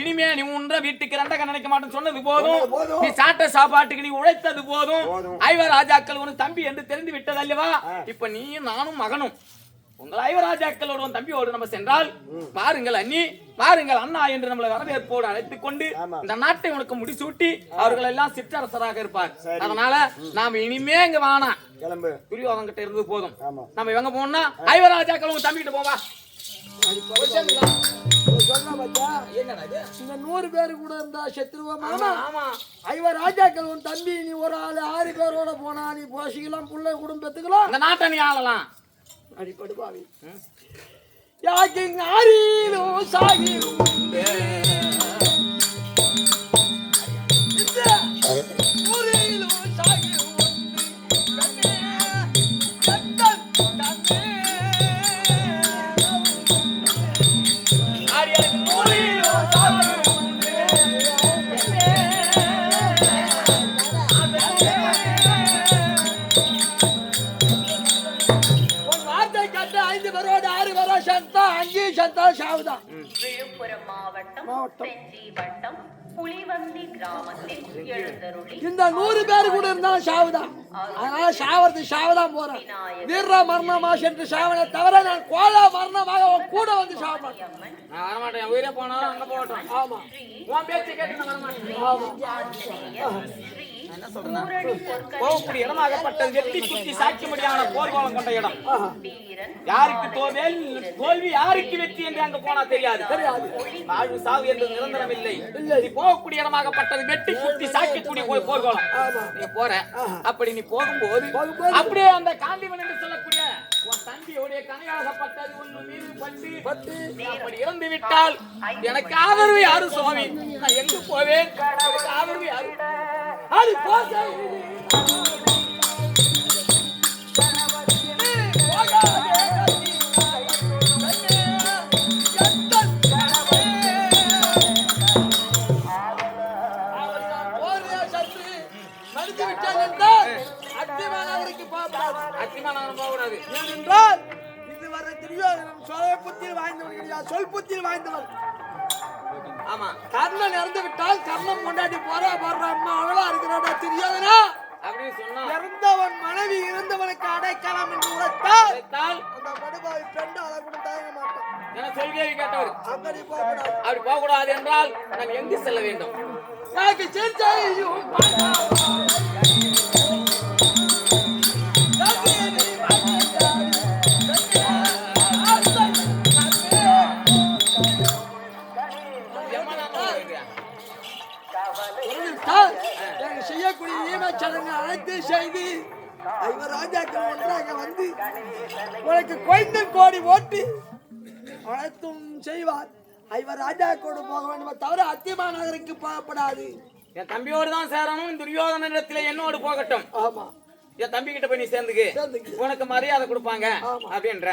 இனிமே நீ உன்ற வீட்டுக்கு ரெண்டக நினைக்க மாட்டேன்னு சொன்னது போதும். நீ சாப்பிட்ட சாப்பாட்டுக்கு நீ உழைத்தது போதும். போதும். ஐவர் ராஜாக்கள் உனக்கு தம்பி என்று தெரிந்து விட்டது அல்லவா இப்ப நீயும் நானும் மகனும். உங்கள் ஐவராஜாக்களோடு உன் தம்பியோடு நம்ம சென்றால் பாருங்கள் அண்ணி பாருங்கள் அண்ணா என்று நம்மளை வரவேற்போடு அழைத்துக் கொண்டு. இந்த நாட்டை உனக்கு முடிசூட்டி அவர்கள் எல்லாம் சிற்றரசராக இருப்பார். அதனால நாம இனிமே இங்க கிளம்பு. துரியோதன் கிட்ட இருந்தது போதும் நம்ம எங்க போனோம்னா ஐவராஜாக்கள் உங்க தம்பிக்கிட்ட போவா. இந்த நூறு பேரு கூட இருந்தா செத்துருவா மாமா? ஆமா ஐவா ராஜாக்கள் உன் தம்பி நீ ஒரு ஆளு ஆறு பேரோட போனா நீ போசிக்கலாம் புள்ள குடும்பத்துக்கலாம் இந்த நாட்டை நீ ஆளலாம் அடிப்படுவாவி யாக்கு ஆறிலும் சாகிலும் இந்த சாவுதான் விழுப்புரம் மாவட்டம் மாவட்டம். செஞ்சி வட்டம் புலிவந்தி கிராமத்தில் எழுந்தருளி இந்த நூறு பேர் கூட இருந்தாலும் சாவுதான் அதனால சாவறது சாவதான் போறேன் வீர மரணமா சென்று சாவனை தவிர நான் கோலா மரணமாக உன் கூட வந்து சாவ மாட்டேன் வரமாட்டேன் உயிரே போனாலும் அங்க போகட்டும் ஆமா உன் பேச்சு கேட்டு வரமாட்டேன் ஆமா ஆஞ்சநேயர் ஸ்ரீ பூரணி பொற்கடி போகக்கூடிய இடமாகப்பட்டது வெட்டி குத்தி சாட்சியமடியான போர்க்கோலம் கொண்ட இடம். வீரன் யாருக்கு தோல்வேல் தோல்வி யாருக்கு வெற்றி என்று அங்க போனா தெரியாது. வாழ்வு சாவு என்று நிரந்தரம் இல்லை. நீ போகக்கூடிய இடமாகப்பட்டது வெட்டி குத்தி சாக்கிக்கூடிய போய் போர்க்கோலம் நீ போற. அப்படி நீ போகும்போது. அப்படியே அந்த காந்திவன் என்று சொல்லக்கூடிய உன் தம்பியுடைய கனையாகப்பட்டது உன் மீது பட்டு. பட்டு. நீ அப்படி இறந்து விட்டால் எனக்கு ஆதரவு யாரு சுவாமி? நான் எங்க போவேன்? எனக்கு ஆதரவு யாரு? அது போசை அத்திமானம் ஏனென்றால் இதுவரை துரியோதனன் சொல் புத்தியில் வாய்ந்தவர்கள் கிடையாது சொல் புத்தியில் வாய்ந்தவர் ஆமா. கர்ணன் இறந்து விட்டால் கர்ணன் கொண்டாடி போறா போடுற அம்மா அவளா இருக்கிறாடா தெரியாதனா அப்படின்னு சொன்னா. இறந்தவன் மனைவி இறந்தவனுக்கு அடைக்கலாம் என்று உரைத்தால் அழைத்தால் அந்த படுபாவி பெண்டு அதை கூட தயங்க மாட்டான். என சொல்கேவி கேட்டவர். அங்கடி போகக்கூடாது. அப்படி போகக்கூடாது என்றால் நாம் எங்கு செல்ல வேண்டும்? எனக்கு சிந்தையும் அனைத்தும் செய்வார். ஐவர் ராஜாக்களோடு போக வேண்டுமே தவிர அத்திமா நகருக்கு போகப்படாது. என் தம்பியோடு தான் சேரணும் துரியோதனிடத்துல என்னோடு போகட்டும். ஆமா. என் தம்பி கிட்ட போய் நீ சேர்ந்துக்கு. உனக்கு மரியாதை கொடுப்பாங்க. அப்படின்ற.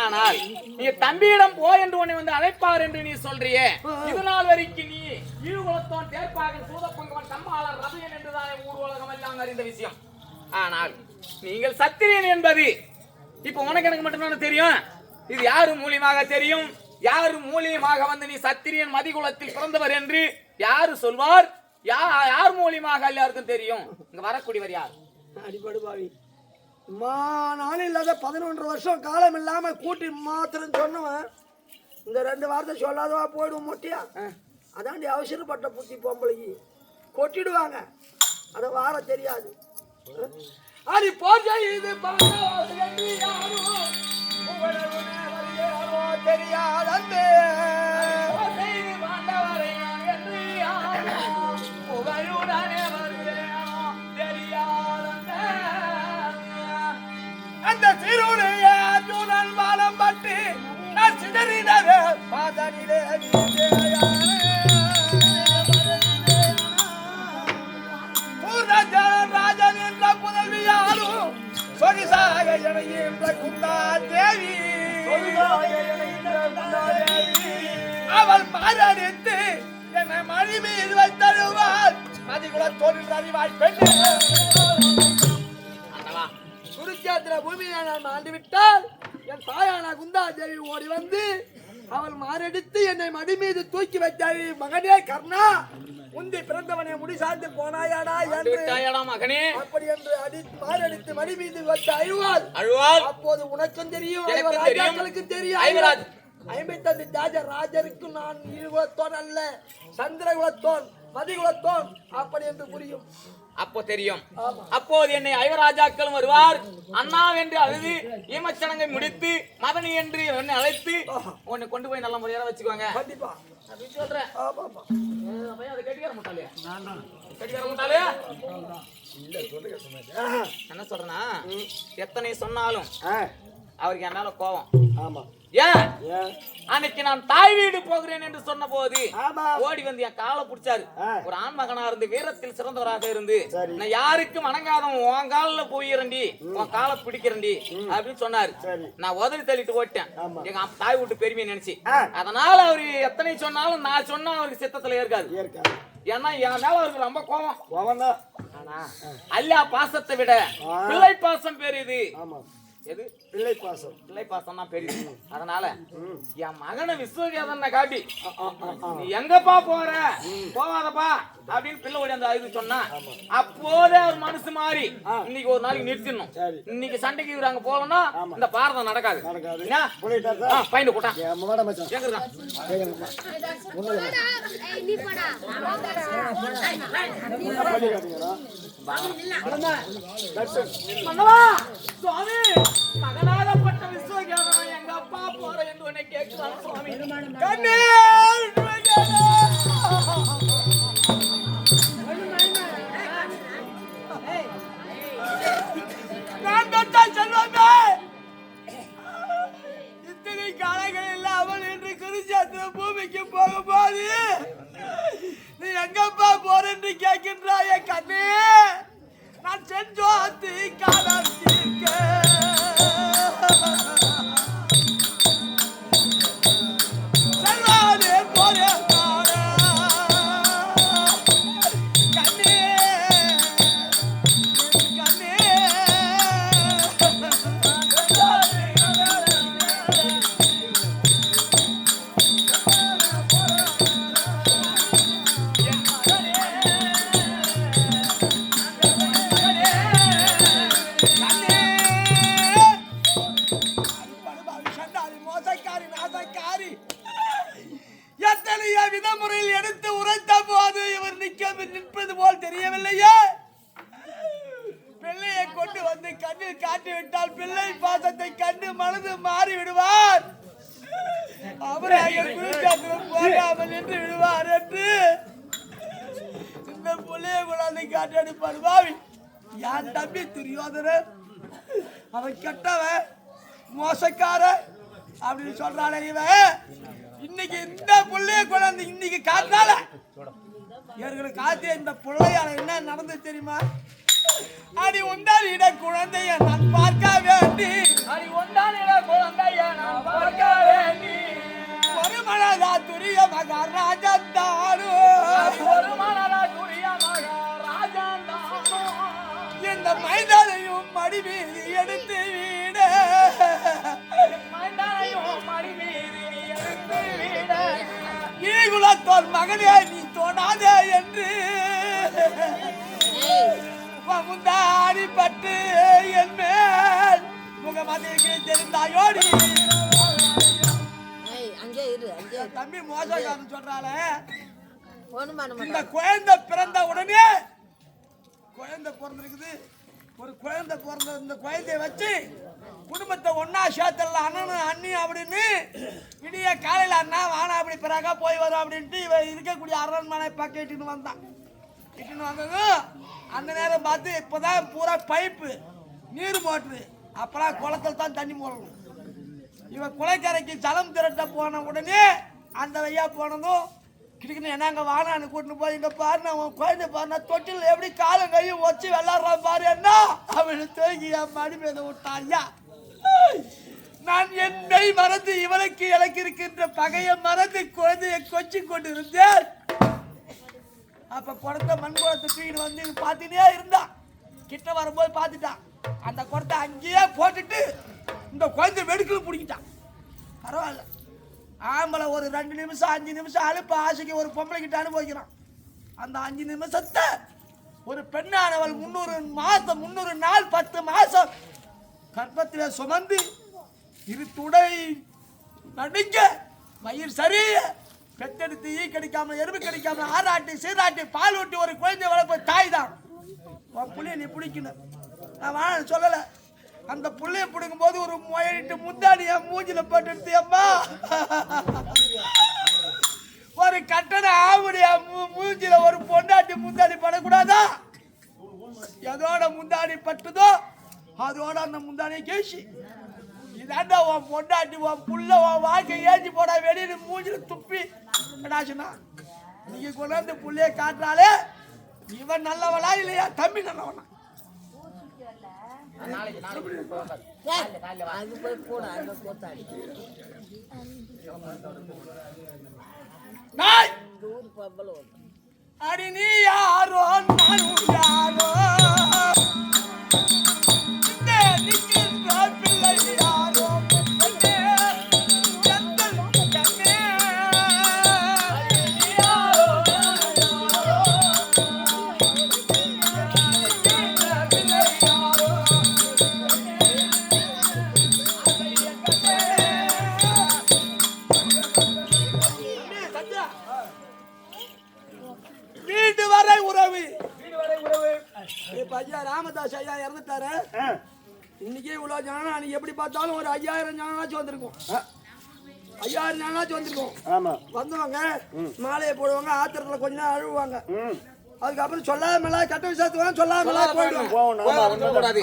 ஆனால் நீ தம்பியிடம் போ என்று உன்னை வந்து அழைப்பார் என்று நீ சொல்றியே. இது நாள் வரைக்கும் நீ ஈழ்குலத்தோன் தேர்ப்பாகன் சூதப்பங்கவன் தம்மாளர் ரதையன் என்றுதானே ஊர் உலகம் எல்லாம் அறிந்த விஷயம். ஆனால் நீங்கள் சத்திரியன் என்பது இப்ப உனக்கு எனக்கு மட்டும்தானே தெரியும்? இது யாரு மூலியமாக தெரியும்? யாரு மூலியமாக வந்து நீ சத்திரியன் மதிகுலத்தில் பிறந்தவர் என்று யாரு சொல்வார்? யார் மூலியமாக எல்லாருக்கும் தெரியும்? இங்க வரக்கூடியவர் யார்? அடிபடு பாவி. மா நானும் இல்லாத பதினொன்று வருஷம் காலம் இல்லாம கூட்டி மாத்திரம் சொன்னவன் இந்த ரெண்டு வார்த்தை சொல்லாதவா போயிடும் மொட்டியா அதாண்டி அவசரப்பட்ட புத்தி பொம்பளைக்கு. கொட்டிடுவாங்க. அத வார தெரியாது. அடி போன்ற இது பண்ணாது தெரியாதந்தே. அவள் பாரடித்து என்னை மழி மீது வைத்தருவாள் மதிகுல தொழில் அறிவாய் பெண்ணே. குருச்சேத்திர பூமியை நான் ஆண்டு விட்டால் என் தாயான குந்தா தேவி ஓடி வந்து அவள் மாரடித்து என்னை மடி மீது தூக்கி வைத்தாய் மகனே கர்ணா முந்தி பிறந்தவனை முடி சார்ந்து போனாயாடா என்று. மகனே. அப்படி என்று அடி மாரடித்து மடி மீது வச்சு அழுவாள். அழுவாள். அப்போது உனக்கும் தெரியும் தெரியும். ஐம்பத்தஞ்சு ராஜ ராஜருக்கு நான் இருகுலத்தோன் அல்ல சந்திரகுலத்தோன் மதிகுலத்தோன் அப்படி என்று புரியும். அப்போ தெரியும். அப்போது என்னை ஐவராஜாக்களும் வருவார். அண்ணா என்று அழுது ஈமச்சடங்கை முடித்து மதனி என்று என்னை அழைத்து உன்னை கொண்டு போய் நல்ல முறையாக வச்சுக்கோங்க. கண்டிப்பா. சொல்றேன் கட்டிக்கார கட்டிக்கார என்ன சொல்றேன்னா எத்தனை சொன்னாலும் அவருக்கு என் மேல கோவம். ஆமா. ஏன்? அன்னைக்கு நான் தாய் வீடு போகிறேன் என்று சொன்ன போது ஓடி வந்து என் காலை பிடிச்சாரு. ஒரு ஆண் மகனா இருந்து வீரத்தில் சிறந்தவராக இருந்து. நான் யாருக்கும் வணங்காதவன் உன் காலில் போயிரண்டி உன் காலை பிடிக்கிறண்டி அப்படின்னு சொன்னாரு. நான் உதறி தள்ளிட்டு ஓட்டேன். எங்க தாய் வீட்டு பெருமையை நினைச்சு. அதனால அவரு எத்தனை சொன்னாலும் நான் சொன்னா அவருக்கு சித்தத்துல ஏற்காது. ஏன்னா என் மேல அவருக்கு ரொம்ப கோவம். கோவம்னா ஆனா அல்லா பாசத்தை விட. பிள்ளை பாசம் பெரியது ஆமா. எது? பிள்ளை பாசம் பிள்ளை பாசம் தான் பெரியது அதனால என் மகனை விஸ்வகேதனை காட்டி. நீ எங்கப்பா போற? போவாதப்பா அப்படின்னு பிள்ளை ஓடி அந்த இது சொன்னா அப்போதே அவர் மனசு மாறி இன்னைக்கு ஒரு நாளைக்கு நிறுத்திடணும். இன்னைக்கு சண்டைக்கு இவரு அங்க போகலன்னா இந்த பாரதம் நடக்காது. பையனை கூட்டான் என் மகட மச்சான். எங்க இருக்கான்? கேக்குறேன்ப்பா. ஒண்ணும் நீ மன்னவா சுவாமி மகனாகப்பட்ட விஸ்வகேதன் எங்க அப்பா போற என்று உன்னை கேட்கிறான் சுவாமி. கண்ணே செல்வமே இத்தனை காலங்கள் இல்லாமல் இன்று குருஜாத்திர பூமிக்கு போகும்போது நீ எங்கப்பா போறேன்னு கேட்கின்றாயே. விடுவார் என்று. இந்த பிள்ளையை கொண்டாந்து காட்டி அனுப்பார். பாவி என் தம்பி துரியோதனன். அவன் கெட்டவன் மோசக்கார அப்படின்னு சொல்றானே இவன். இன்னைக்கு இந்த புள்ளைய கொண்டாந்து இன்னைக்கு காத்தால இவர்களை காத்திய இந்த பிள்ளையால என்ன நடந்து தெரியுமா? அடி உண்டானிட குழந்தைய நான் பார்க்க வேண்டி. அடி உண்டானிட குழந்தைய நான் பார்க்க வேண்டி. துரிய மகாராஜன் தானு இந்த மைதானையும் மடி மீது எடுத்து வீட. மைதானையும் மடி மீது எடுத்து வீட ஈகுலத்தோர் மகனே நீ தோணாதே என்று. முந்தாடி பட்டு என் மேல் முகமதிக்கு தெரிந்தாயோடி. தம்பி மோசக்காரன் சொல்றாளே. இந்த குழந்தை பிறந்த உடனே குழந்தை பிறந்திருக்குது ஒரு குழந்தை பிறந்த இந்த குழந்தைய வச்சு குடும்பத்தை ஒண்ணா சேர்த்துடலாம். அண்ணன் அண்ணி அப்படின்னு விடிய காலையில அண்ணா வானா அப்படி பிறகா போய் வரும் அப்படின்ட்டு இவ இருக்கக்கூடிய அரண்மனை பக்கம் இட்டுன்னு வந்தான். இட்டுன்னு வந்ததும் அந்த நேரம் பார்த்து இப்பதான் பூரா பைப்பு நீர் மோட்ரு. அப்பெல்லாம் குளத்துல தான் தண்ணி போடணும். இவன் குலைக்கரைக்கு ஜலம் திரட்ட போன உடனே அந்த வழியாக போனதும் கிட்டக்கிட்ட என்னங்க வானான்னு கூட்டின்னு போய் இங்க பாரு உன் குழந்தை பாருனா தொட்டில் எப்படி காலும் கையும் வச்சு விளாடுறான் பாரு என்ன அவனை தூக்கி என் மடி மேத விட்டான். ஐயா நான் என்னை மறந்து இவனுக்கு எனக்கு இருக்கின்ற பகையை மறந்து குழந்தையை கொச்சி கொண்டு இருந்தேன் அப்ப குடத்தை மண் குடத்தை தூக்கிட்டு வந்து பார்த்துட்டே இருந்தான் கிட்ட வரும்போது பார்த்துட்டான். அந்த குடத்தை அங்கேயே போட்டுட்டு இந்த குழந்தை வெடுக்கில் பிடிக்கிட்டான். பரவாயில்ல. ஆம்பளை ஒரு ரெண்டு நிமிஷம் அஞ்சு நிமிஷம் அழுப்பு ஆசைக்கு ஒரு பொம்பளை கிட்ட அனுபவிக்கிறான். அந்த அஞ்சு நிமிஷத்தை ஒரு பெண்ணானவள் முந்நூறு மாதம் முந்நூறு நாள் பத்து மாதம் கர்ப்பத்தில் சுமந்து இரு துடை நடுங்க மயிர் சரிய பெத்தெடுத்து ஈ கிடைக்காம எறும்பு கிடைக்காம ஆறாட்டி சீராட்டி பால் ஊட்டி ஒரு குழந்தை வளர்ப்பு தாய் தான். உன் புள்ளைய நீ பிடிக்கணும் நான் வாழ சொல்லலை. அந்த புள்ளைய பிடுங்கும் போது ஒரு முயலிட்டு முந்தாடி என் மூஞ்சில போட்டு அம்மா! ஒரு கட்டண ஆவுடைய மூஞ்சில ஒரு பொண்டாட்டி முந்தாடி படக்கூடாதா? எதோட முந்தாடி பட்டுதோ அதோட அந்த முந்தாடியை கேசி இதாண்டா உன் பொண்டாட்டி உன் புள்ள உன் வாழ்க்கை ஏஞ்சி போடா வெளியில மூஞ்சில துப்பி. என்னாச்சுன்னா நீங்க கொண்டாந்து புள்ளைய காட்டினாலே இவன் நல்லவளா இல்லையா? தம்பி நல்லவனா நாளைக்கு நாளைக்கு போகாது. ஏய், அது போய் போட அங்க போத்தாடி ஊர் பம்பளை அடி நீ யாரோ நானும் யாரோ. பார்த்தாலும் ஒரு ஐயாயிரம் ஜனாச்சும் வந்திருக்கும். ஐயாயிரம் ஜனாச்சும் வந்திருக்கும். ஆமா. வந்தவங்க மாலையை போடுவாங்க ஆத்திரத்துல கொஞ்ச நேரம் அழுவாங்க. அதுக்கப்புறம் சொல்லாமல கட்ட விசாரித்துவாங்க சொல்லாமல போயிடுவாங்க.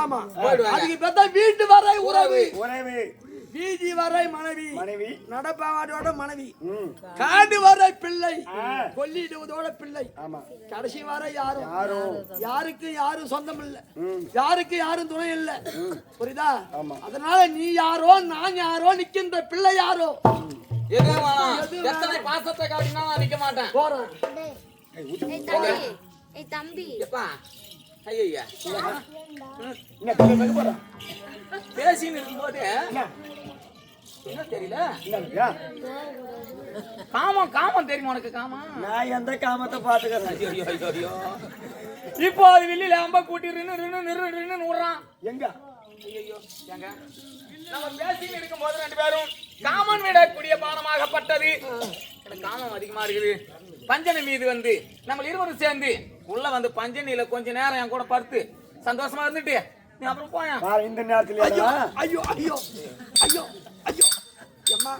ஆமா. அதுக்கு பார்த்தா வீட்டு வரை உறவு. உறவு. வீதி வரை மனைவி. மனைவி. நடப்பாவாடோட மனைவி. காடு வரை பிள்ளை. கொல்லிடுவதோட பிள்ளை. ஆமா. கடைசி வரை யாரும். யாரும். யாருக்கு யாரும் சொந்தம் இல்ல. யாருக்கு யாரும் துணை இல்ல. புரியுதா? ஆமா. அதனால நீ யாரோ நான் யாரோ நிக்கின்ற பிள்ளை யாரோ. எத்தனை பாசத்தை காட்டினா நான் நிக்க மாட்டேன். போறேன். ஏய் தம்பி. ஐயா எங்க பேசின்னு இருக்கும்போது என்ன? தெரியல? காமம் காமம் தெரியுமா உனக்கு காமம்? நான் எந்த காமத்தை பாத்துக்கிறேன். இப்போ அது வெளியில அம்ப கூட்டி ரின்னு நிறு ரின்னு விடுறான் எங்க? ஐயோ ஏங்க? நம்ம பேசின்னு இருக்கும்போது ரெண்டு பேரும் காமன் விடக்கூடிய பானமாகப்பட்டது. எனக்கு காமம் அதிகமா இருக்குது. பஞ்சனி மீது வந்து நம்ம இருவரும் சேர்ந்து உள்ள வந்து பஞ்சனியில கொஞ்ச நேரம் என் கூட படுத்து சந்தோஷமா இருந்துட்டு நீ அப்புறம் போயா? இந்த நேரத்துல ஐயோ ஐயோ ஐயோ ஐயோ ஐயோ. அம்மா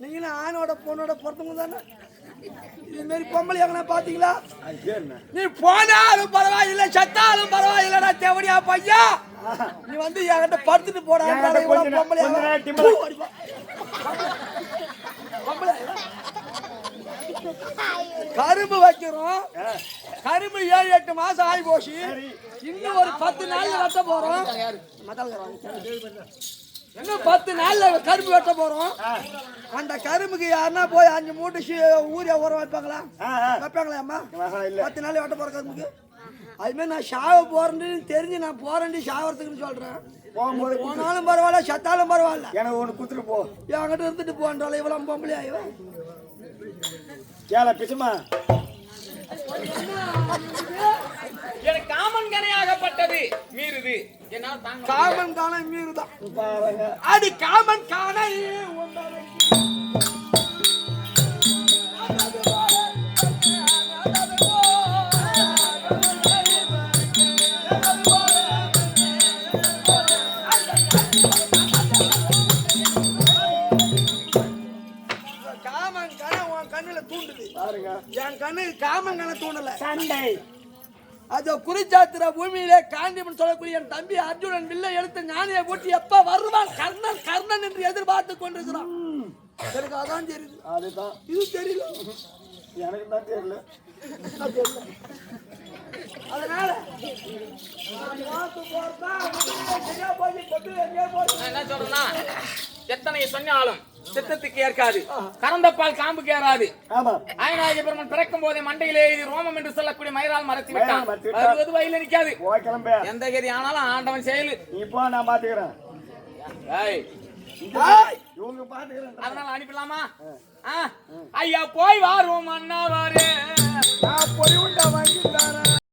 நீங்களும் ஆணோட பொண்ணோட பொறுத்தவங்க தானே? இது மாரி பொம்பளை எங்கன்னா பாத்தீங்களா? ஐயோ என்ன? நீ போனாலும் பரவாயில்லை சத்தாலும் பரவாயில்லடா தேவடியா பையா. நீ வந்து என்கிட்ட படுத்துட்டு போடா என்கிட்ட கொஞ்ச நே- பொம்பளை கொஞ்ச நேரம் டிம்மலா- பூ அடிப்பா. பொம்பளை. கரும்பு வைக்கிறோம். கரும்பு ஏழு எட்டு மாசம் ஆகி போச்சு. இன்னும் ஒரு பத்து நாள்ல வெட்ட போறோம். இன்னும் பத்து நாள்ல கரும்பு வெட்ட போறோம். அந்த கரும்புக்கு யாருன்னா போய் அஞ்சு மூட்டை ஊரியா உரம் வைப்பாங்களா. வைப்பாங்களா அம்மா? பத்து நாள் வெட்ட போற கரும்புக்கு? அதுமாதிரி நான் சாவ போறேன்னு தெரிஞ்சு நான் போறேன்டி சாவறதுக்குன்னு சொல்றேன். போகும்போது போனாலும் பரவாயில்ல சத்தாலும் பரவாயில்ல. எனக்கு ஒண்ணு குத்துட்டு போ. என்கிட்ட இருந்துட்டு போன்றால இவ்வளவு பொம்பளை ஆயிவன் கேள பிசுமா. எனக்கு காமன் கனையாகப்பட்டது மீறுது. காமன் காண மீறுதான் அடி காமன் காண. கண தூண்டல சண்டை. அது குறிச்சாத்திர பூமியிலே காண்டிமன் சொல்லக்கூடிய என் தம்பி அர்ஜுனன் வில்லை எடுத்து ஞானியை போட்டு எப்ப வருவான்? கர்ணன் கர்ணன் என்று எதிர்பார்த்து கொண்டிருக்கிறான். எனக்கு அதான் தெரியுது. அதுதான். இது தெரியல எனக்கு தான் தெரியல. அது தெரியல. அதனால என்ன சொல்றேன்னா எத்தனை சொன்னாலும் சித்தத்துக்கு ஏற்காது. கறந்த பால் காம்புக்கு ஏறாது. ஆமா. ஆயனாகிய பெருமன் பிறக்கும் போதே மண்டையிலே இது ரோமம் என்று சொல்லக்கூடிய மயிரால் மறைத்து விட்டான். வருவது வயல நிக்காது. எந்த கதி ஆனாலும் ஆண்டவன் செயலு. நீ போ நான் பாத்துக்கிறேன். அதனால அனுப்பிடலாமா? ஐயா போய் வாரும் அண்ணாவாரே. நான் பொறி உண்டா வாங்கி